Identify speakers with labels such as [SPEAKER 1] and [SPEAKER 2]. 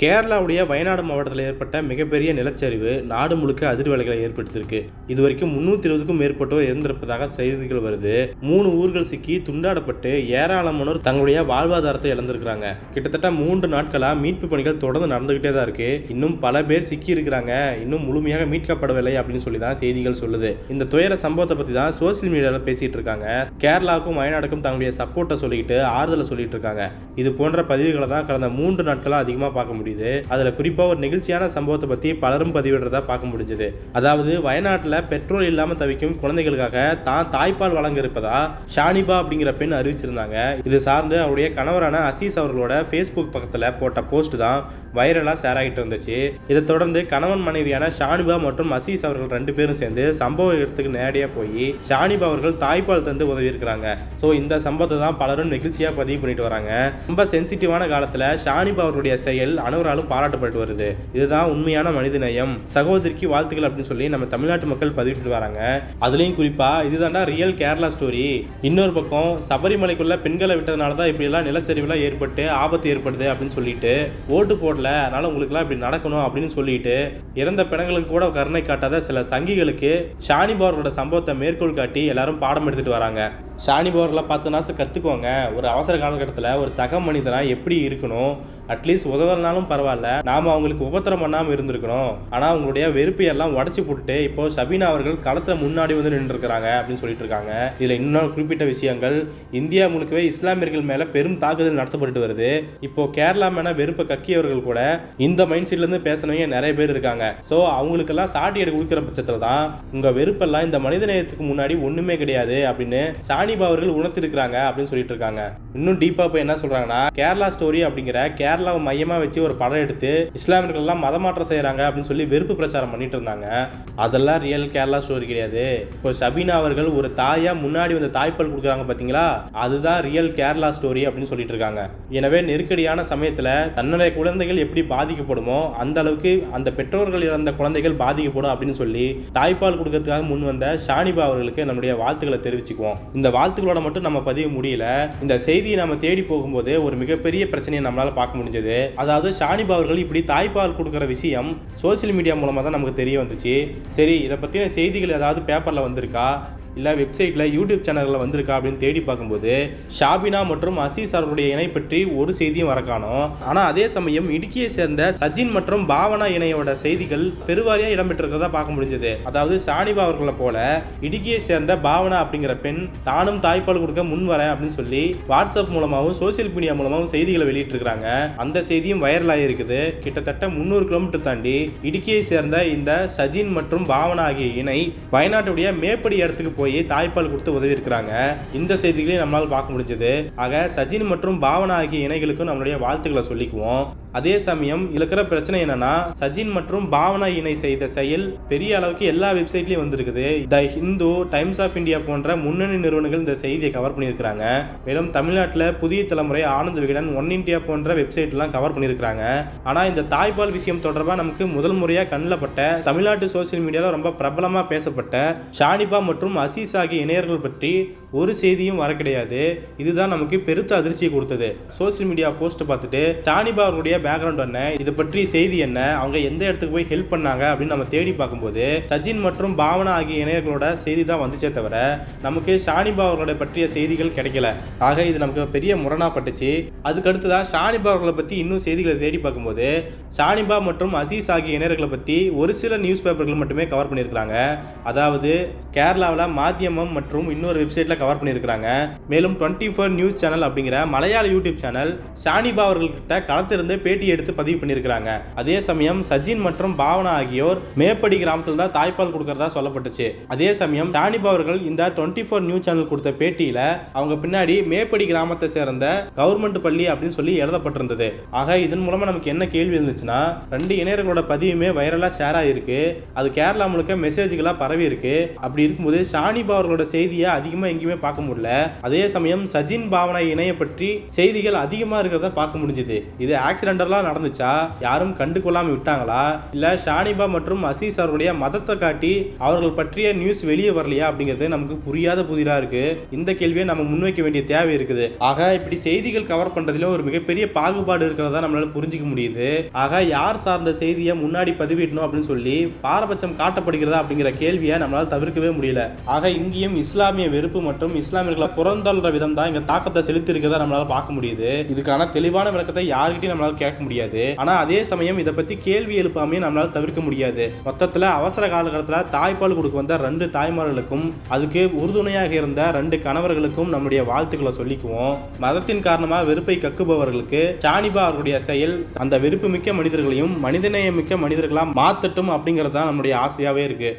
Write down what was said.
[SPEAKER 1] கேரளாவுடைய வயநாடு மாவட்டத்தில் ஏற்பட்ட மிகப்பெரிய நிலச்சரிவு நாடு முழுக்க அதிர்வலைகளை ஏற்படுத்தியிருக்கு. இது வரைக்கும் முன்னூற்றி இருபதுக்கும் மேற்பட்டோர் இறந்திருப்பதாக செய்திகள் வருது. மூணு ஊர்கள் சிக்கி துண்டாடப்பட்டு ஏராளமானோர் தங்களுடைய வாழ்வாதாரத்தை இழந்திருக்கிறாங்க. கிட்டத்தட்ட மூன்று நாட்களாக மீட்பு பணிகள் தொடர்ந்து நடந்துகிட்டே தான் இருக்கு. இன்னும் பல பேர் சிக்கி இருக்கிறாங்க. இன்னும் முழுமையாக மீட்கப்படவில்லை அப்படின்னு சொல்லி தான் செய்திகள் சொல்லுது. இந்த துயர சம்பவத்தை பற்றி தான் சோசியல் மீடியாவில் பேசிட்டு இருக்காங்க. கேரளாவுக்கும் வயநாடுக்கும் தங்களுடைய சப்போர்ட்டை சொல்லிக்கிட்டு ஆறுதலை சொல்லிட்டு இருக்காங்க. இது போன்ற பதிவுகளை தான் கடந்த மூன்று நாட்களாக அதிகமாக பார்க்க முடியும் முடியுது. அதில் குறிப்பாக ஒரு நெகிழ்ச்சியான சம்பவத்தை பற்றி பலரும் பதிவிடுறதா பார்க்க முடிஞ்சது. அதாவது வயநாட்டில் பெட்ரோல் இல்லாமல் தவிக்கும் குழந்தைகளுக்காக தான் தாய்ப்பால் வழங்க இருப்பதா ஷானிபா அப்படிங்கிற பெண் அறிவிச்சிருந்தாங்க. இது சார்ந்து அவருடைய கணவரான அசீஸ் அவர்களோட ஃபேஸ்புக் பக்கத்தில் போட்ட போஸ்ட் தான் வைரலாக ஷேர் ஆகிட்டு இருந்துச்சு. இதை தொடர்ந்து கணவன் மனைவியான ஷானிபா மற்றும் அசீஸ் அவர்கள் ரெண்டு பேரும் சேர்ந்து சம்பவ இடத்துக்கு நேரடியாக போய் ஷானிபா அவர்கள் தாய்ப்பால் தந்து உதவி இருக்கிறாங்க ஸோ இந்த சம்பவத்தை தான் பலரும் நெகிழ்ச்சியாக பதிவு பண்ணிட்டு வராங்க. ரொம்ப சென்சிட்டிவான காலத்தில் ஷானிபா அவருடைய செயல் அனைவராலும் பாராட்டப்பட்டு வருது. இதுதான் உண்மையான மனிதநேயம் சகோதரிக்கு வாழ்த்துக்கள் அப்படின்னு சொல்லி நம்ம தமிழ்நாட்டு மக்கள் பதிவிட்டு வராங்க. அதுலேயும் குறிப்பாக இதுதான்டா ரியல் கேரளா ஸ்டோரி இன்னொரு பக்கம் சபரிமலைக்குள்ள பெண்களை விட்டதுனால தான் இப்படியெல்லாம் நிலச்சரிவுலாம் ஏற்பட்டு ஆபத்து ஏற்படுது அப்படின்னு சொல்லிட்டு ஓட்டு போடல அதனால உங்களுக்குலாம் இப்படி நடக்கணும் அப்படின்னு சொல்லிட்டு இறந்த பிணங்களுக்கு கூட கருணை காட்டாத சில சங்கிகளுக்கு ஷானிபவர்களோட சம்பவத்தை மேற்கோள் காட்டி எல்லாரும் பாடம் எடுத்துட்டு வராங்க. ஷானிபா அவர்களை பார்த்து நாசம் கற்றுக்கோங்க ஒரு அவசர காலகட்டத்தில் ஒரு சக மனிதனாக எப்படி இருக்கணும்? அட்லீஸ்ட் உதவலனாலும் பரவாயில்ல. நாம் அவங்களுக்கு உபத்திரம் பண்ணாமல் இருந்திருக்கணும். ஆனால் அவங்களுடைய வெறுப்பையெல்லாம் உடச்சி போட்டுட்டு இப்போ சபீனா அவர்கள் களத்தில் முன்னாடி வந்து நின்றுருக்கிறாங்க அப்படின்னு சொல்லிட்டு இருக்காங்க. இதில் இன்னொரு குறிப்பிட்ட விஷயங்கள். இந்தியா முழுக்கவே இஸ்லாமியர்கள் மேலே பெரும் தாக்குதல் நடத்தப்பட்டு வருது. இப்போ கேரளா மேன வெறுப்பை கக்கியவர்கள் கூட இந்த மைண்ட் செட்லேருந்து பேசினவங்க நிறைய பேர் இருக்காங்க. ஸோ அவங்களுக்கெல்லாம் சாட்டி எடுக்க கொடுக்குற பட்சத்தில் தான் உங்கள் வெறுப்பெல்லாம் இந்த மனித நேயத்துக்கு முன்னாடி ஒன்றுமே கிடையாது அப்படின்னு சாணிபா அவர்கள் உணர்த்திருக்கிறாங்க அப்படின்னு சொல்லிட்டு இருக்காங்க. இன்னும் டீப்பாக போய் என்ன சொல்கிறாங்கன்னா கேரளா ஸ்டோரி அப்படிங்கிற கேரளாவை மையமாக வச்சு ஒரு படம் எடுத்து இஸ்லாமியர்கள் எல்லாம் மதமாற்றம் செய்கிறாங்க அப்படின்னு சொல்லி வெறுப்பு பிரச்சாரம் பண்ணிட்டு இருந்தாங்க. அதெல்லாம் ரியல் கேரளா ஸ்டோரி கிடையாது. இப்போ சபீனா அவர்கள் ஒரு தாயா முன்னாடி வந்து தாய்ப்பால் கொடுக்குறாங்க பார்த்தீங்களா அதுதான் ரியல் கேரளா ஸ்டோரி அப்படின்னு சொல்லிட்டு இருக்காங்க. எனவே நெருக்கடியான சமயத்தில் தன்னுடைய குழந்தைகள் எப்படி பாதிக்கப்படுமோ அந்த அளவுக்கு அந்த பெற்றோர்கள் இறந்த குழந்தைகள் பாதிக்கப்படும் அப்படின்னு சொல்லி தாய்ப்பால் கொடுக்கறதுக்காக முன் வந்த ஷானிபா அவர்களுக்கு நம்முடைய வாழ்த்துக்களை தெரிவிச்சுக்குவோம். இந்த வாழ்த்துக்களோட மட்டும் நம்ம பதிவு முடியல. இந்த செய்தியை நம்ம தேடி போகும்போது ஒரு மிகப்பெரிய பிரச்சனையை நம்மளால பார்க்க முடிஞ்சது. அதாவது ஷானிபா அவர்கள் இப்படி தாய்ப்பால் கொடுக்குற விஷயம் சோஷியல் மீடியா மூலமாக தான் நமக்கு தெரிய வந்துச்சு. சரி இதை பற்றின செய்திகள் ஏதாவது பேப்பரில் வந்திருக்கா? இல்லை வெப்சைட்டில் யூடியூப் சேனல்களில் வந்திருக்கா அப்படின்னு தேடி பார்க்கும்போது ஷாபினா மற்றும் அசீஸ் அவர்களுடைய இணை பற்றி ஒரு செய்தியும் வர காணோம். ஆனால் அதே சமயம் இடுக்கியை சேர்ந்த சஜின் மற்றும் பாவனா இணையோட செய்திகள் பெருவாரியாக இடம்பெற்றிருக்கிறதா பார்க்க முடிஞ்சது. அதாவது சாணிபா அவர்களை போல இடுக்கியை சேர்ந்த பாவனா அப்படிங்கிற பெண் தானும் தாய்ப்பால் கொடுக்க முன் வரேன் அப்படின்னு சொல்லி வாட்ஸ்அப் மூலமாகவும் சோஷியல் மீடியா மூலமாகவும் செய்திகளை வெளியிட்டிருக்கிறாங்க. அந்த செய்தியும் வைரல் ஆகியிருக்குது கிட்டத்தட்ட முந்நூறு கிலோமீட்டர் தாண்டி இடுக்கியை சேர்ந்த இந்த சஜின் மற்றும் பாவனா ஆகிய இணை வயநாட்டுடைய மேப்படி இடத்துக்கு போய் தாய்ப்பால் கொடுத்து உதவி இருக்கிறாங்க இந்த செய்திகளையும் நம்மளால் பார்க்க முடிஞ்சது. ஆக சஜின் மற்றும் பாவனா ஆகிய இணைகளுக்கும் நம்மளுடைய வாழ்த்துக்களை சொல்லிக்குவோம். அதே சமயம் இருக்கிற பிரச்சனை என்னன்னா சஜின் மற்றும் பாவனா இணை செய்த செயல் பெரிய அளவுக்கு எல்லா வெப்சைட்லயும் வந்திருக்குது. The Hindu Times of India போன்ற முன்னணி நிறுவனங்கள் இந்த செய்தியை கவர் பண்ணியிருக்கிறாங்க. மேலும் தமிழ்நாட்டில் புதிய தலைமுறை ஆனந்த விகடன் ஒன் இந்தியா போன்ற வெப்சைட்லாம் கவர் பண்ணியிருக்கிறாங்க. ஆனால் இந்த தாய்ப்பால் விஷயம் தொடர்பாக நமக்கு முதல் முறையாக கண்ணில் பட்ட தமிழ்நாட்டு சோசியல் மீடியாவில் ரொம்ப பிரபலமாக பேசப்பட்ட ஷானிபா மற்றும் அசீஸ் ஆகிய இணையர்கள் பற்றி ஒரு செய்தியும் வர கிடையாது இதுதான் நமக்கு பெருத்த அதிர்ச்சியை கொடுத்தது. சோசியல் மீடியா போஸ்ட் பார்த்துட்டு தானிபா அவருடைய பேக்ரவுண்ட் என்ன? இதை பற்றி செய்தி என்ன? அவங்க எந்த இடத்துக்கு போய் ஹெல்ப் பண்ணாங்க? அப்படின்னு நம்ம தேடி பார்க்கும்போது சஜின் மற்றும் பாவனா ஆகிய இணையர்களோட செய்தி தான் வந்துச்சே தவிர நமக்கு ஷானிபா அவர்களை பற்றிய செய்திகள் கிடைக்கல. ஆக இது நமக்கு பெரிய முரணா பட்டுச்சு அதுக்கு அடுத்ததாக ஷானிபா அவர்களை பற்றி இன்னும் செய்திகளை தேடி பார்க்கும்போது ஷானிபா மற்றும் அசீஸ் ஆகிய இணையர்களை பற்றி ஒரு சில நியூஸ் பேப்பர்கள் மட்டுமே கவர் பண்ணியிருக்கிறாங்க. அதாவது கேரளாவில் மாத்தியமம் மற்றும் இன்னொரு வெப்சைட்டில் கவர் பண்ணியிருக்கிறாங்க. மேலும் டுவெண்ட்டி ஃபோர் நியூஸ் சேனல் அப்படிங்கிற மலையாள யூடியூப் சேனல் ஷானிபா அவர்கள்கிட்ட களத்திலிருந்து பேட்டி எடுத்து பதிவு பண்ணியிருக்கிறாங்க. அதே சமயம் சஜின் மற்றும் பாவனா ஆகியோர் மேப்படி கிராமத்தில் தான் தாய்ப்பால் கொடுக்கறதா சொல்லப்பட்டுச்சு. அதே சமயம் ஷானிபா அவர்கள் இந்த டுவெண்ட்டி ஃபோர் நியூஸ் சேனல் கொடுத்த பேட்டியில் அவங்க பின்னாடி மேப்படி கிராமத்தை சேர்ந்த கவர்மெண்ட் பள்ளி அப்படின்னு சொல்லி எழுதப்பட்டிருந்தது. ஆக இதன் மூலமா நமக்கு என்ன கேள்வி இருந்துச்சுன்னா ரெண்டு இணையர்களோட பதிவுமே வைரலாக ஷேர் ஆகிருக்கு அது கேரளா முழுக்க மெசேஜ்களாக பரவி இருக்கு அப்படி இருக்கும்போது ஷானி ஷானிபா அவர்களோட செய்தியை அதிகமாக எங்கேயுமே பார்க்க முடியல. அதே சமயம் சஜின் பாவனா இணைய பற்றி செய்திகள் அதிகமாக இருக்கிறத பார்க்க முடிஞ்சுது. இது ஆக்சிடென்டெல்லாம் நடந்துச்சா? யாரும் கண்டு கொள்ளாமல் விட்டாங்களா? இல்லை ஷானிபா மற்றும் அசீஸ் அவர்களுடைய மதத்தை காட்டி அவர்கள் பற்றிய நியூஸ் வெளியே வரலையா அப்படிங்கிறது நமக்கு புரியாத புதிராக இருக்கு. இந்த கேள்வியை நம்ம முன்வைக்க வேண்டிய தேவை இருக்குது. ஆக இப்படி செய்திகள் கவர் பண்றதுல ஒரு மிகப்பெரிய பாகுபாடு இருக்கிறதா நம்மளால புரிஞ்சுக்க முடியுது. ஆக யார் சார்ந்த செய்தியை முன்னாடி பதிவிடணும் அப்படின்னு சொல்லி பாரபட்சம் காட்டப்படுகிறதா அப்படிங்கிற கேள்வியை நம்மளால தவிர்க்கவே முடியல. ஆக இங்கேயும் இஸ்லாமிய வெறுப்பு மற்றும் இஸ்லாமியர்களை புறந்தள்ளுற விதம் தான் இங்க தாக்கத்தை செலுத்தி இருக்கிறதா நம்மளால பார்க்க முடியுது. இதுக்கான தெளிவான விளக்கத்தை யாருக்கிட்டையும் நம்மளால கேட்க முடியாது. ஆனா அதே சமயம் இதை பத்தி கேள்வி எழுப்பாமையும் நம்மளால தவிர்க்க முடியாது. மொத்தத்துல அவசர காலகட்டத்தில் தாய்ப்பால் கொடுக்க வந்த ரெண்டு தாய்மார்களுக்கும் அதுக்கு உறுதுணையாக இருந்த ரெண்டு கணவர்களுக்கும் நம்முடைய வாழ்த்துக்களை சொல்லிக்குவோம். மதத்தின் காரணமாக வெறுப்பை கக்குபவர்களுக்கு சானிபா அவர்களுடைய செயல் அந்த வெறுப்பு மிக்க மனிதர்களையும் மனிதநேயம் மிக்க மனிதர்களாக மாத்தட்டும் அப்படிங்கிறது தான் நம்முடைய ஆசையாகவே இருக்கு.